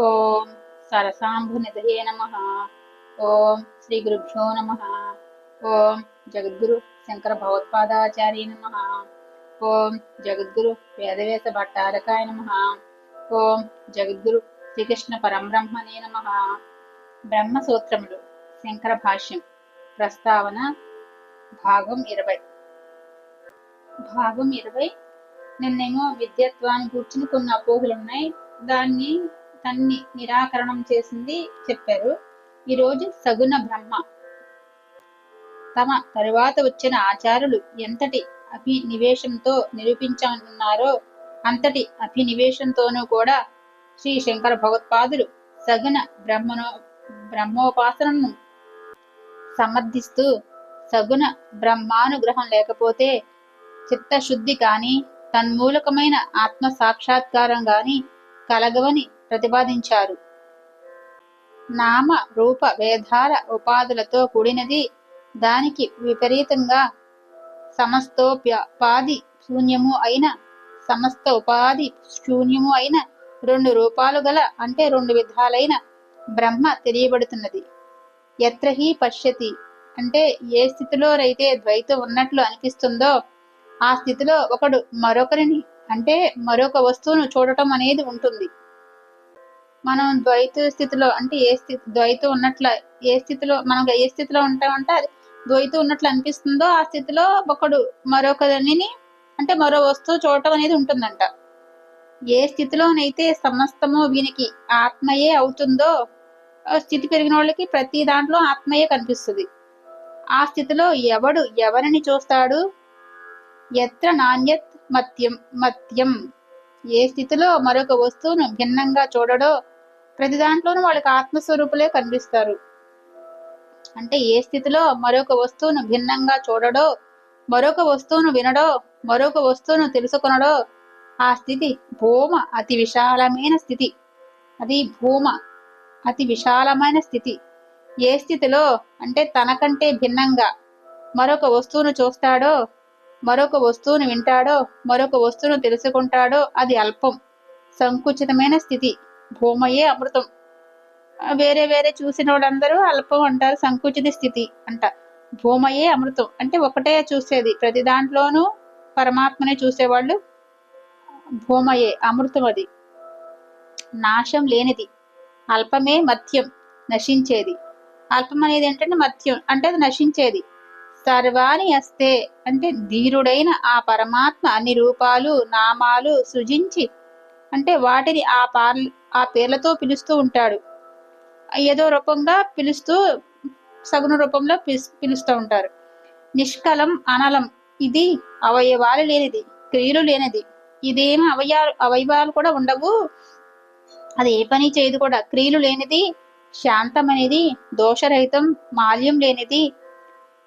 ఓం సరసాంబునిధయే నమ. ఓం శ్రీ గురుభ్యో నమ. ఓం జగద్గురు శంకర భగవత్పాదాచార్య నమ. ఓం జగద్గురు వేదవేద భట్టారకాయ నమ. ఓం జగద్గురు శ్రీకృష్ణ పరంబ్రహ్మణే నమ. బ్రహ్మసూత్రములు శంకర భాష్యం ప్రస్తావన భాగం ఇరవై. భాగం ఇరవై. నిన్నేమో విద్యత్వాన్ని కూర్చుని కొన్ని అపోహలు ఉన్నాయి దాన్ని తన్ని నిరాకరణం చేసింది చెప్పారు. ఈరోజు సగుణ బ్రహ్మ. తమ తరువాత వచ్చిన ఆచారులు ఎంతటి అభినివేశంతో నిరూపించనున్నారో అంతటి అభినివేశంతోనూ కూడా శ్రీ శంకర భగవత్పాదులు సగుణ బ్రహ్మను బ్రహ్మోపాసనను సమర్థిస్తూ సగుణ బ్రహ్మానుగ్రహం లేకపోతే చిత్తశుద్ధి కానీ తన్మూలకమైన ఆత్మ సాక్షాత్కారం గాని కలగవని ప్రతిపాదించారు. నామ రూప వేదాల ఉపాధులతో కూడినది దానికి విపరీతంగా సమస్తోపాధి శూన్యము అయిన సమస్త ఉపాధి శూన్యము అయిన రెండు రూపాలు గల అంటే రెండు విధాలైన బ్రహ్మ తెలియబడుతున్నది. ఎత్రహి పశ్యతి అంటే ఏ స్థితిలోనైతే ద్వైతం ఉన్నట్లు అనిపిస్తుందో ఆ స్థితిలో ఒకడు మరొకరిని అంటే మరొక వస్తువును చూడటం అనేది ఉంటుంది. మనం ద్వైత స్థితిలో అంటే ఏ స్థితి ద్వైతం ఉన్నట్ల ఏ స్థితిలో మనం ఏ స్థితిలో ఉంటామంటే అది ద్వైతం ఉన్నట్లు అనిపిస్తుందో ఆ స్థితిలో ఒకడు మరొకరిని అంటే మరో వస్తువు చూడటం అనేది ఉంటుందంట. ఏ స్థితిలోనైతే సమస్తము వీనికి ఆత్మయే అవుతుందో ఆ స్థితి పెరిగిన వాళ్ళకి ప్రతి దాంట్లో ఆత్మయే కనిపిస్తుంది. ఆ స్థితిలో ఎవడు ఎవరిని చూస్తాడు? ఎత్ర నాణ్యత్ మత్యం మత్యం. ఏ స్థితిలో మరొక వస్తువును భిన్నంగా చూడడో ప్రతి దాంట్లోనూ వాళ్ళకి ఆత్మస్వరూపులే కనిపిస్తారు. అంటే ఏ స్థితిలో మరొక వస్తువును భిన్నంగా చూడడో మరొక వస్తువును వినడో మరొక వస్తువును తెలుసుకొనడో ఆ స్థితి భూమ అతి విశాలమైన స్థితి. అది భూమ అతి విశాలమైన స్థితి. ఏ స్థితిలో అంటే తనకంటే భిన్నంగా మరొక వస్తువును చూస్తాడో మరొక వస్తువును వింటాడో మరొక వస్తువును తెలుసుకుంటాడో అది అల్పం సంకుచితమైన స్థితి. భూమయే అమృతం. వేరే వేరే చూసిన వాళ్ళందరూ అల్పం అంటారు సంకుచిత స్థితి అంట. భూమయే అమృతం అంటే ఒకటే చూసేది. ప్రతి దాంట్లోనూ పరమాత్మనే చూసేవాళ్ళు భూమయే అమృతం అది. నాశం లేనిది. అల్పమే మత్యం నశించేది. అల్పం అనేది ఏంటంటే మత్యం అంటే అది నశించేది. సర్వాణి అస్తే అంటే ధీరుడైన ఆ పరమాత్మ అన్ని రూపాలు నామాలు సృజించి అంటే వాటిని ఆ పార్ ఆ పేర్లతో పిలుస్తూ ఉంటాడు. ఏదో రూపంగా పిలుస్తూ సగుణ రూపంలో పిలుస్తూ ఉంటారు. నిష్కలం అనలం ఇది అవయవాలు లేనిది క్రియలు లేనిది. ఇదేమి అవయాలు అవయవాలు కూడా ఉండవు. అది ఏ పని చేయదు కూడా. క్రియలు లేనిది శాంతమనేది దోషరహితం మాల్యం లేనిది.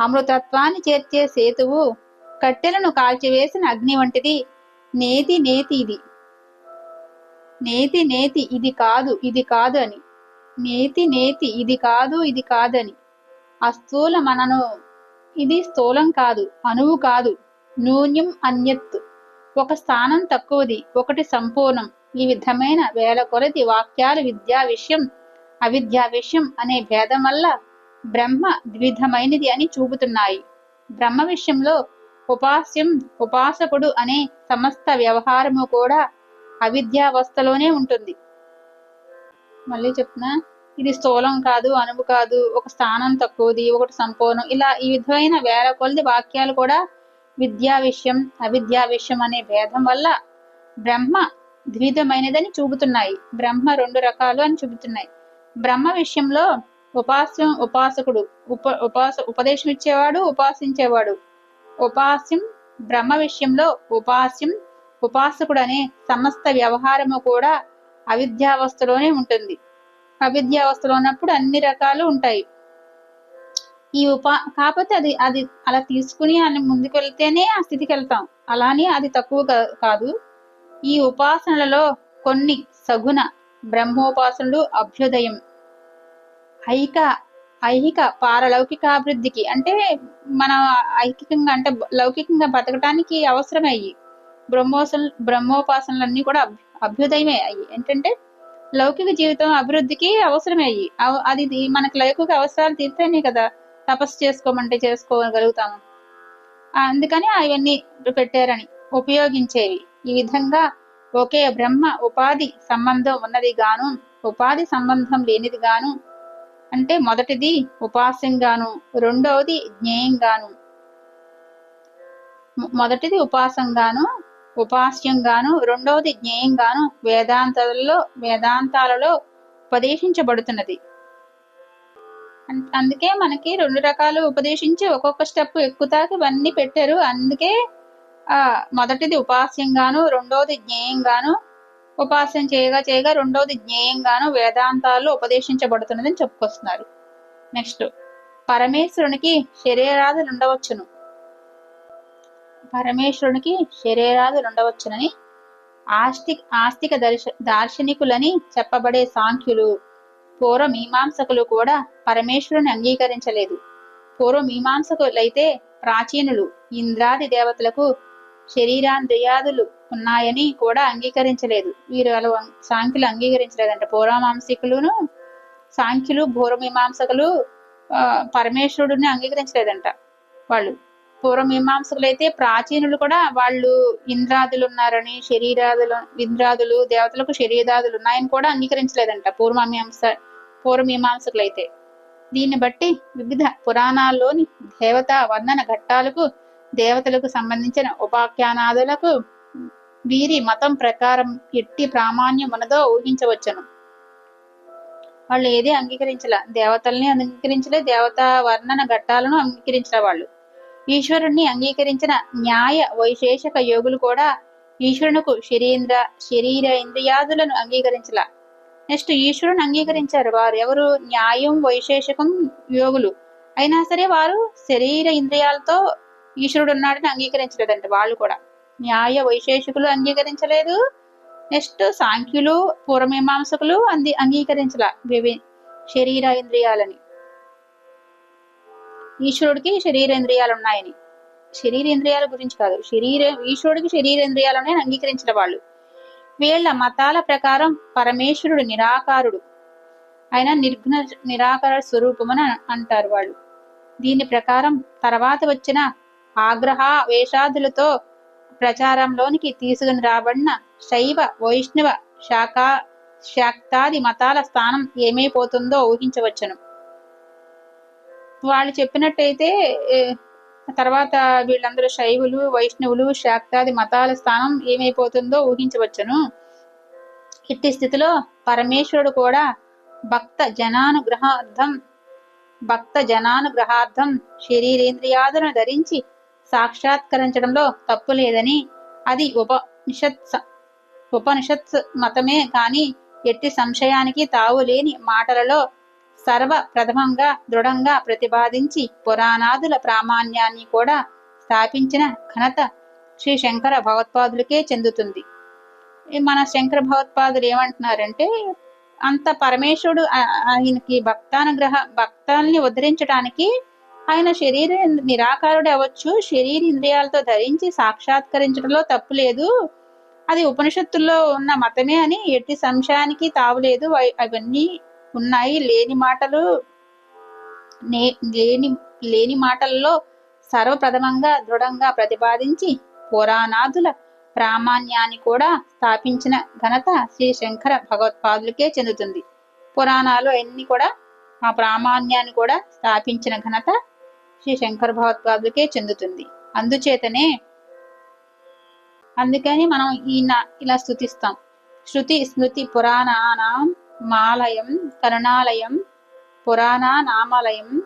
అమృతత్వాన్ని చేర్చే సేతువు కట్టెలను కాల్చివేసిన అగ్ని వంటిది. నేతి నేతి ఇది నేతి నేతి ఇది కాదు ఇది కాదు అని నేతి నేతి ఇది కాదు ఇది కాదని. అస్థూల మనను ఇది స్థూలం కాదు అణువు కాదు న్యూన్యం అన్యత్ ఒక స్థానం తక్కువది ఒకటి సంపూర్ణం. ఈ విధమైన వేల కొలది వాక్యాలు విద్యా విషయం అవిద్యా విషయం అనే భేదం వల్ల బ్రహ్మ ద్విధమైనది అని చూపుతున్నాయి. బ్రహ్మ విషయంలో ఉపాస్యం ఉపాసకుడు అనే సమస్త వ్యవహారము కూడా అవిద్యావస్థలోనే ఉంటుంది. మళ్ళీ చెప్తున్నా ఇది స్థూలం కాదు అణువు కాదు ఒక స్థానం తక్కువది ఒకటి సంపూర్ణం. ఇలా ఈ విధమైన వేల కొలది వాక్యాలు కూడా విద్యా విషయం అవిద్యా విషయం అనే భేదం వల్ల బ్రహ్మ ద్విధమైనదని చూపుతున్నాయి. బ్రహ్మ రెండు రకాలు అని చూపుతున్నాయి. బ్రహ్మ విషయంలో ఉపాస్యం ఉపాసకుడు ఉప ఉపాస ఉపదేశం ఇచ్చేవాడు ఉపాసించేవాడు. ఉపాస్యం బ్రహ్మ విషయంలో ఉపాస్యం ఉపాసకుడు అనే సమస్త వ్యవహారము కూడా అవిద్యావస్థలోనే ఉంటుంది. అవిద్యావస్థలో ఉన్నప్పుడు అన్ని రకాలు ఉంటాయి. ఈ ఉపా కాకపోతే అది అది అలా తీసుకుని అని ముందుకు వెళ్తేనే ఆ స్థితికి వెళ్తాం అలానే అది తక్కువ కాదు. ఈ ఉపాసనలలో కొన్ని సగుణ బ్రహ్మోపాసనలు అభ్యుదయం. ఐక ఐహిక పారలౌకికాభివృద్ధికి అంటే మన ఐకికంగా అంటే లౌకికంగా బతకటానికి అవసరమయ్యి. బ్రహ్మోసన బ్రహ్మోపాసనలన్నీ కూడా అభ్యుదయమే అయ్యి. ఏంటంటే లౌకిక జీవితం అభివృద్ధికి అవసరమయ్యి అవ- అది మనకు లౌకిక అవసరాలు తీర్తేనే కదా తపస్సు చేసుకోమంటే చేసుకోగలుగుతాము. అందుకని అవన్నీ పెట్టారని ఉపయోగించేవి. ఈ విధంగా ఒకే బ్రహ్మ ఉపాధి సంబంధం ఉన్నది గాను ఉపాధి సంబంధం లేనిది గాను అంటే మొదటిది ఉపాసంగాను రెండవది జ్ఞేయంగాను మొదటిది ఉపాసంగాను ఉపాస్యంగాను రెండవది జ్ఞేయంగాను వేదాంతాలలో వేదాంతాలలో ఉపదేశించబడుతున్నది. అందుకే మనకి రెండు రకాలు ఉపదేశించి ఒక్కొక్క స్టెప్ ఎక్కుతాకి ఇవన్నీ పెట్టారు. అందుకే ఆ మొదటిది ఉపాస్యంగాను రెండవది జ్ఞేయంగాను ఉపాసం చేయగా చేయగా రెండవది జ్ఞేయంగాను వేదాంతాల్లో ఉపదేశించబడుతున్నదని చెప్పుకొస్తున్నారు. నెక్స్ట్ పరమేశ్వరునికి శరీరాదులు ఉండవచ్చును. పరమేశ్వరునికి శరీరాదులు ఉండవచ్చునని ఆస్తి ఆస్తిక దర్శ దార్శనికులని చెప్పబడే సాంఖ్యులు. పూర్వమీమాంసకులు కూడా పరమేశ్వరుని అంగీకరించలేదు. పూర్వ మీమాంసకులైతే ప్రాచీనులు ఇంద్రాది దేవతలకు శరీరాంద్రియాదులు ఉన్నాయని కూడా అంగీకరించలేదు. వీరు వాళ్ళు సాంఖ్యులు అంగీకరించలేదంట. పూర్వమాంసికులును సాంఖ్యులు పూర్వమీమాంసకులు ఆ, పరమేశ్వరుడిని అంగీకరించలేదంట వాళ్ళు. పూర్వమీమాంసకులు అయితే ప్రాచీనులు కూడా వాళ్ళు ఇంద్రాదులు ఉన్నారని శరీరాదులు ఇంద్రాదులు దేవతలకు శరీరాదులు ఉన్నాయని కూడా అంగీకరించలేదంట పూర్వమీమాంస పూర్వమీమాంసకులు అయితే దీన్ని బట్టి వివిధ పురాణాల్లోని దేవతా వర్ణన ఘట్టాలకు దేవతలకు సంబంధించిన ఉపాఖ్యానాదులకు వీరి మతం ప్రకారం ఎట్టి ప్రామాణ్యం ఉన్నదో ఊహించవచ్చును. వాళ్ళు ఏది అంగీకరించలే. దేవతల్ని అంగీకరించలే దేవతా వర్ణన ఘట్టాలను అంగీకరించలే వాళ్ళు. ఈశ్వరుణ్ణి అంగీకరించిన న్యాయ వైశేషక యోగులు కూడా ఈశ్వరునకు శరీంద్ర శరీర ఇంద్రియాదులను అంగీకరించల. నెక్స్ట్ ఈశ్వరుని అంగీకరించారు. వారు ఎవరు? న్యాయం వైశేషకం యోగులు. అయినా సరే వారు శరీర ఇంద్రియాలతో ఈశ్వరుడు ఉన్నాడని అంగీకరించలేదంట వాళ్ళు కూడా. న్యాయ వైశేషికులు అంగీకరించలేదు. నెక్స్ట్ సాంఖ్యులు పూర్వమీమాంసకులు అంది అంగీకరించల వివి శరీర ఇంద్రియాలని. ఈశ్వరుడికి శరీరేంద్రియాలు ఉన్నాయని. శరీరేంద్రియాల గురించి కాదు శరీర ఈశ్వరుడికి శరీరేంద్రియాలు ఉన్నాయని అంగీకరించిన వాళ్ళు. వీళ్ళ మతాల ప్రకారం పరమేశ్వరుడు నిరాకారుడు. ఆయన నిర్ఘ్న నిరాకార స్వరూపమని అంటారు వాళ్ళు. దీని ప్రకారం తర్వాత వచ్చిన ఆగ్రహ వేషాదులతో ప్రచారంలోనికి తీసుకుని రాబడిన శైవ వైష్ణవ శాఖ శాక్తాది మతాల స్థానం ఏమైపోతుందో ఊహించవచ్చును. వాళ్ళు చెప్పినట్టయితే తర్వాత వీళ్ళందరూ శైవులు వైష్ణవులు శాక్తాది మతాల స్థానం ఏమైపోతుందో ఊహించవచ్చును. ఇట్టి స్థితిలో పరమేశ్వరుడు కూడా భక్త జనానుగ్రహార్థం భక్త జనానుగ్రహార్థం శరీరేంద్రియాదులను ధరించి సాక్షాత్కరించడంలో తప్పు లేదని అది ఉపనిషత్ ఉపనిషత్ మతమే కానీ ఎట్టి సంశయానికి తావు లేని మాటలలో సర్వ ప్రథమంగా దృఢంగా ప్రతిపాదించి పురాణాదుల ప్రామాణ్యాన్ని కూడా స్థాపించిన ఘనత శ్రీ శంకర భగవత్పాదులకే చెందుతుంది. మన శంకర భగవత్పాదులు ఏమంటున్నారంటే అంత పరమేశ్వరుడు ఆయనకి భక్తానుగ్రహ భక్తాల్ని ఉద్ధరించడానికి ఆయన శరీర నిరాకారుడు అవ్వచ్చు శరీర ఇంద్రియాలతో ధరించి సాక్షాత్కరించడంలో తప్పు లేదు. అది ఉపనిషత్తుల్లో ఉన్న మతమే అని ఎట్టి సంశయానికి తావులేదు. అవన్నీ ఉన్నాయి. లేని మాటలు లేని లేని మాటల్లో సర్వప్రథమంగా దృఢంగా ప్రతిపాదించి పురాణాదుల ప్రామాణ్యాన్ని కూడా స్థాపించిన ఘనత శ్రీ శంకర భగవత్పాదులకే చెందుతుంది. పురాణాలు అన్ని కూడా ఆ ప్రామాణ్యాన్ని కూడా స్థాపించిన ఘనత శ్రీ శంకర భగవత్పాదులకే చెందుతుంది. అందుచేతనే అందుకని మనం ఈయన ఇలా స్థుతిస్తాం శృతి స్మృతి పురాణానాం మాలయం కరుణాలయం పురాణానామాలయం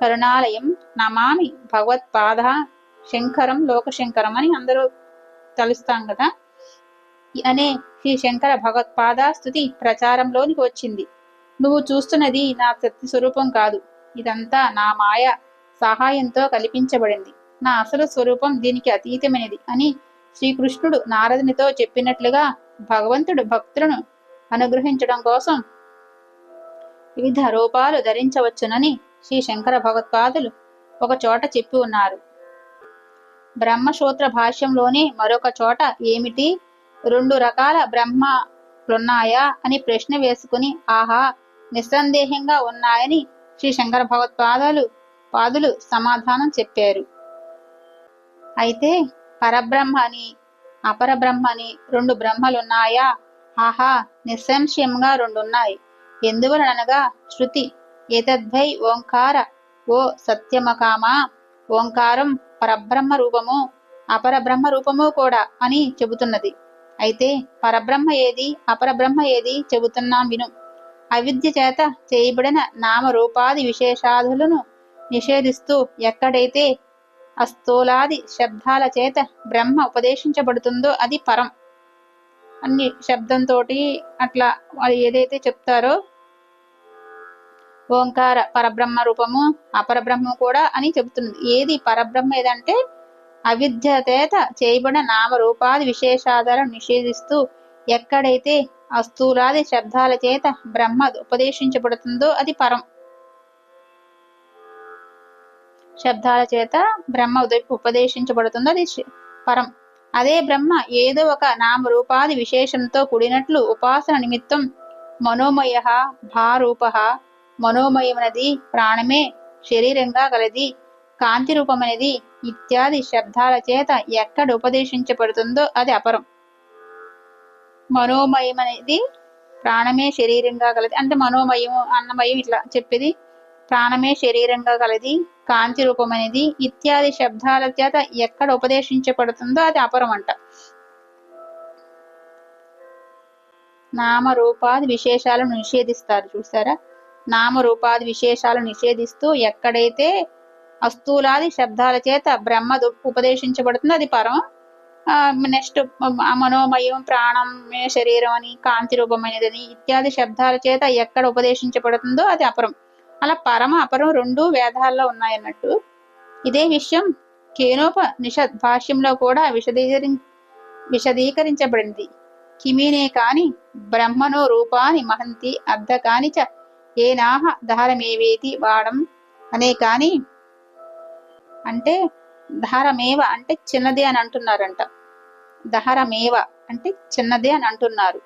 కరుణాలయం నమామి భగవత్పాద శంకరం లోకశంకరం అని అందరూ తలుస్తాం కదా? అనే శ్రీ శంకర భగవత్పాద స్థుతి ప్రచారంలోనికి వచ్చింది. నువ్వు చూస్తున్నది నా సత్య స్వరూపం కాదు. ఇదంతా నా మాయ సహాయంతో కల్పించబడింది. నా అసలు స్వరూపం దీనికి అతీతమైనది అని శ్రీకృష్ణుడు నారదునితో చెప్పినట్లుగా భగవంతుడు భక్తులను అనుగ్రహించడం కోసం వివిధ రూపాలు ధరించవచ్చునని శ్రీ శంకర భగవత్పాదులు ఒక చోట చెప్పి ఉన్నారు. బ్రహ్మసూత్ర భాష్యంలోనే మరొక చోట ఏమిటి? రెండు రకాల బ్రహ్మలున్నాయా అని ప్రశ్న వేసుకుని ఆహా నిస్సందేహంగా ఉన్నాయని శ్రీ శంకర భగవత్పాదాలు పాదులు సమాధానం చెప్పారు. అయితే పరబ్రహ్మ అని అపరబ్రహ్మ అని రెండు బ్రహ్మలున్నాయా? ఆహా నిస్సంశయంగా రెండున్నాయి. ఎందువలనగా శృతి ఏతద్వై ఓంకార ఓ సత్యమకామా ఓంకారం పరబ్రహ్మ రూపము అపరబ్రహ్మ రూపము కూడా అని చెబుతున్నది. అయితే పరబ్రహ్మ ఏది అపరబ్రహ్మ ఏది చెబుతున్నాం విను. అవిద్య చేత చేయబడిన నామరూపాది విశేషాదులను నిషేధిస్తూ ఎక్కడైతే అస్థూలాది శబ్దాల చేత బ్రహ్మ ఉపదేశించబడుతుందో అది పరం. అన్ని శబ్దంతో అట్లా ఏదైతే చెప్తారో ఓంకార పరబ్రహ్మ రూపము అపరబ్రహ్మ కూడా అని చెబుతున్నది. ఏది పరబ్రహ్మ ఏదంటే అవిద్య చేత చేయబడిన నామరూపాది విశేషాధారం నిషేధిస్తూ ఎక్కడైతే అస్థూలాది శబ్దాల చేత బ్రహ్మ ఉపదేశించబడుతుందో అది పరం. శబ్దాల చేత బ్రహ్మ ఉపదేశించబడుతుందో అది పరం. అదే బ్రహ్మ ఏదో ఒక నామరూపాది విశేషంతో కూడినట్లు ఉపాసన నిమిత్తం మనోమయ భారూప మనోమయమనది ప్రాణమే శరీరంగా కలది కాంతి రూపమనేది ఇత్యాది శబ్దాల చేత ఎక్కడ ఉపదేశించబడుతుందో అది అపరం. మనోమయం అనేది ప్రాణమే శరీరంగా కలది అంటే మనోమయం అన్నమయం ఇట్లా చెప్పేది. ప్రాణమే శరీరంగా కలది కాంతి రూపమనేది ఇత్యాది శబ్దాల చేత ఎక్కడ ఉపదేశించబడుతుందో అది అపరం అంట నామరూపాది విశేషాలను నిషేధిస్తారు. చూసారా నామరూపాది విశేషాలను నిషేధిస్తూ ఎక్కడైతే అస్థూలాది శబ్దాల చేత బ్రహ్మ ఉపదేశించబడుతుందో అది పరం. నెక్స్ట్ మనోమయం ప్రాణం శరీరం అని కాంతి రూపమైనదని ఇత్యాది శబ్దాల చేత ఎక్కడ ఉపదేశించబడుతుందో అది అపరం. అలా పరమ అపరం రెండు వేదాల్లో ఉన్నాయన్నట్టు. ఇదే విషయం కేనోప నిషద్ భాష్యంలో కూడా విశదీకరి విశదీకరించబడింది. కిమీనే కాని బ్రహ్మనో రూపాని మహంతి అర్ధ కాని చ ఏనాహ ధారమేవేతి వాడం అనే కాని అంటే దహరమేవ అంటే చిన్నదే అని అంటున్నారంట. దహరమేవ అంటే చిన్నదే అని అంటున్నారు.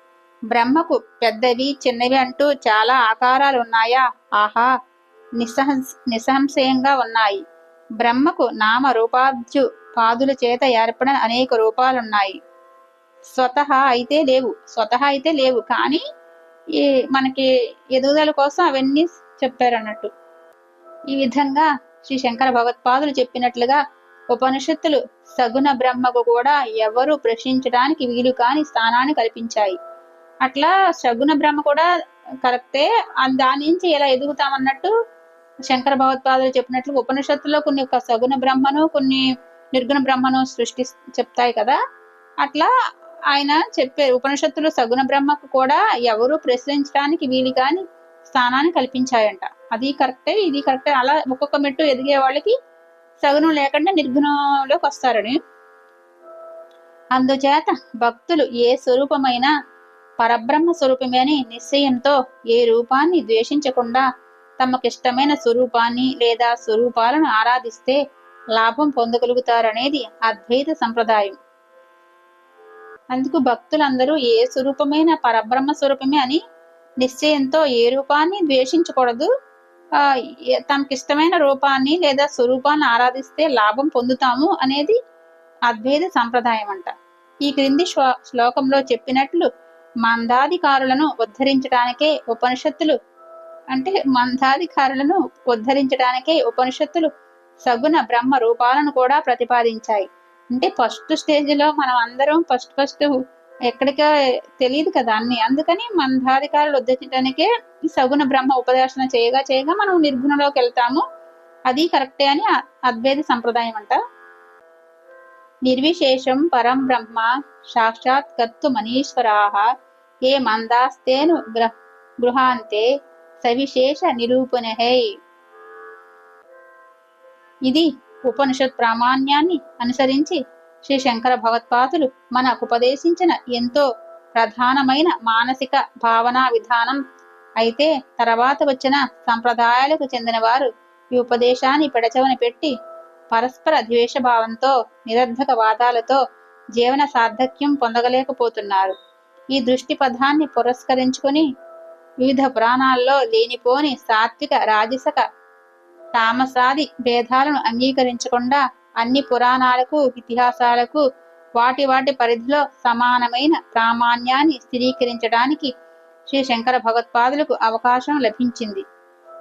బ్రహ్మకు పెద్దవి చిన్నవి అంటూ చాలా ఆకారాలు ఉన్నాయా ఆహా! నిస్సహంస నిస్సంశయంగా ఉన్నాయి. బ్రహ్మకు నామ రూపాద్యు పాదుల చేత ఏర్పడిన అనేక రూపాలున్నాయి. స్వతహా అయితే లేవు స్వతహా అయితే లేవు. కానీ ఈ మనకి ఎదుగుదల కోసం అవన్నీ చెప్పారు అన్నట్టు ఈ విధంగా శ్రీ శంకర భగవత్పాదులు చెప్పినట్లుగా ఉపనిషత్తులు సగుణ బ్రహ్మకు కూడా ఎవరు ప్రశ్నించడానికి వీలు కాని స్థానాన్ని కల్పించాయి. అట్లా సగుణ బ్రహ్మ కూడా కరెక్టే. దాని నుంచి ఎలా ఎదుగుతామన్నట్టు శంకర భగవత్పాదులు చెప్పినట్లు ఉపనిషత్తులో కొన్ని ఒక సగుణ బ్రహ్మను కొన్ని నిర్గుణ బ్రహ్మను సృష్టి చెప్తాయి కదా. అట్లా ఆయన చెప్పే ఉపనిషత్తులు సగుణ బ్రహ్మకు కూడా ఎవరు ప్రశ్నించడానికి వీలు కాని స్థానాన్ని కల్పించాయంట. అది కరెక్టే ఇది కరెక్టే. అలా ఒక్కొక్క మెట్టు ఎదిగే వాళ్ళకి సగుణం లేకుండా నిర్గుణంలోకి వస్తారని. అందుచేత భక్తులు ఏ స్వరూపమైనా పరబ్రహ్మ స్వరూపమే అని నిశ్చయంతో ఏ రూపాన్ని ద్వేషించకుండా తమకిష్టమైన స్వరూపాన్ని లేదా స్వరూపాలను ఆరాధిస్తే లాభం పొందగలుగుతారనేది అద్వైత సంప్రదాయం. అందుకు భక్తులందరూ ఏ స్వరూపమైన పరబ్రహ్మ స్వరూపమే అని నిశ్చయంతో ఏ రూపాన్ని ద్వేషించకూడదు. ఆ తమకిష్టమైన రూపాన్ని లేదా స్వరూపాన్ని ఆరాధిస్తే లాభం పొందుతాము అనేది అద్వైత సంప్రదాయం అంట ఈ క్రింది శ్లోకంలో చెప్పినట్లు మందాధికారులను ఉద్ధరించడానికే ఉపనిషత్తులు అంటే మందాధికారులను ఉద్ధరించడానికే ఉపనిషత్తులు సగుణ బ్రహ్మ రూపాలను కూడా ప్రతిపాదించాయి. అంటే ఫస్ట్ స్టేజ్లో మనం అందరం ఫస్ట్ ఫస్ట్ ఎక్కడికో తెలియదు కదా అన్ని. అందుకని మందాధికారులు ఉద్ధరించడానికే సగుణ బ్రహ్మ ఉపదేశన చేయగా చేయగా మనం నిర్గుణంలోకి వెళ్తాము. అది కరెక్టే అని అద్వైత సంప్రదాయం అంట. నిర్విశేషం పరం బ్రహ్మ సాక్షాత్ మనీశ్వరాహ హే ఏ మందాస్తేను గృహాంతే సవిశేష నిరూపణహై ఇది ఉపనిషత్ ప్రామాణ్యాన్ని అనుసరించి శ్రీ శంకర భగవత్పాదులు మనకు ఉపదేశించిన ఎంతో ప్రధానమైన మానసిక భావనా విధానం అయితే తర్వాత వచ్చిన సంప్రదాయాలకు చెందిన వారు ఈ ఉపదేశాన్ని పెడచవన పెట్టి పరస్పర ద్వేషభావంతో నిరర్ధక వాదాలతో జీవన సార్థక్యం పొందగలేకపోతున్నారు। ఈ దృష్టి పదాన్ని పురస్కరించుకుని వివిధ పురాణాల్లో లేనిపోని సాత్విక రాజసక తామసాది భేదాలను అంగీకరించకుండా అన్ని పురాణాలకు ఇతిహాసాలకు వాటి వాటి పరిధిలో సమానమైన ప్రామాణ్యాన్ని స్థిరీకరించడానికి శ్రీ శంకర భగవత్పాదులకు అవకాశం లభించింది.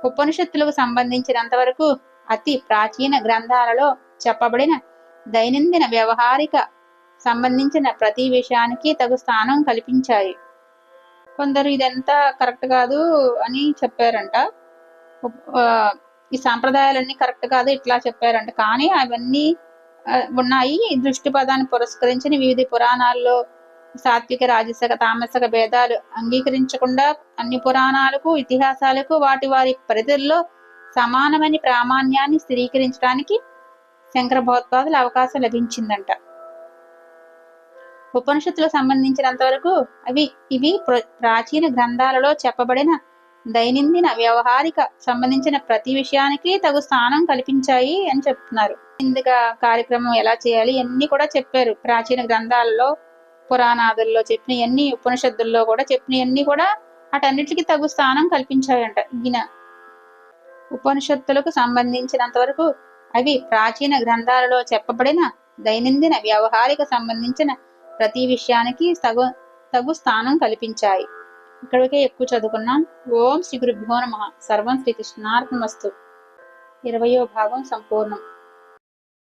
ఉపనిషత్తులకు సంబంధించినంతవరకు అతి ప్రాచీన గ్రంథాలలో చెప్పబడిన దైనందిన వ్యవహారిక సంబంధించిన ప్రతి విషయానికి తగు స్థానం కల్పించాయి. కొందరు ఇదంతా కరెక్ట్ కాదు అని చెప్పారంట. ఈ సాంప్రదాయాలన్నీ కరెక్ట్ కాదు ఇట్లా చెప్పారంట. కానీ అవన్నీ ఉన్నాయి. ఈ దృష్టి పదాన్ని పురస్కరించిన వివిధ పురాణాల్లో సాత్విక రాజసక తామసక భేదాలు అంగీకరించకుండా అన్ని పురాణాలకు ఇతిహాసాలకు వాటి వారి పరిధుల్లో సమానమైన ప్రామాణ్యాన్ని స్థిరీకరించడానికి శంకర భగవత్పాదులు అవకాశం లభించిందంట. ఉపనిషత్తులకు సంబంధించినంత వరకు అవి ఇవి ప్రాచీన గ్రంథాలలో చెప్పబడిన దైనందిన వ్యవహారిక సంబంధించిన ప్రతి విషయానికి తగు స్థానం కల్పించాయి అని చెప్తున్నారు. ఇందుగా కార్యక్రమం ఎలా చేయాలి ఇవన్నీ కూడా చెప్పారు. ప్రాచీన గ్రంథాలలో పురాణాదుల్లో చెప్పినవన్నీ ఉపనిషత్తుల్లో కూడా చెప్పినవన్నీ కూడా వాటన్నిటికీ తగు స్థానం కల్పించాయంట. ఈయన ఉపనిషత్తులకు సంబంధించినంత వరకు అవి ప్రాచీన గ్రంథాలలో చెప్పబడిన దైనందిన వ్యవహారిక సంబంధించిన ప్రతి విషయానికి తగు తగు స్థానం కల్పించాయి. ఇక్కడికే ఎక్కువ చదువుకున్నాం. ఓం శ్రీ గురుభ్యో నమ. సర్వం శ్రీకృష్ణార్పణమస్తు ఇరవయో భాగం సంపూర్ణం.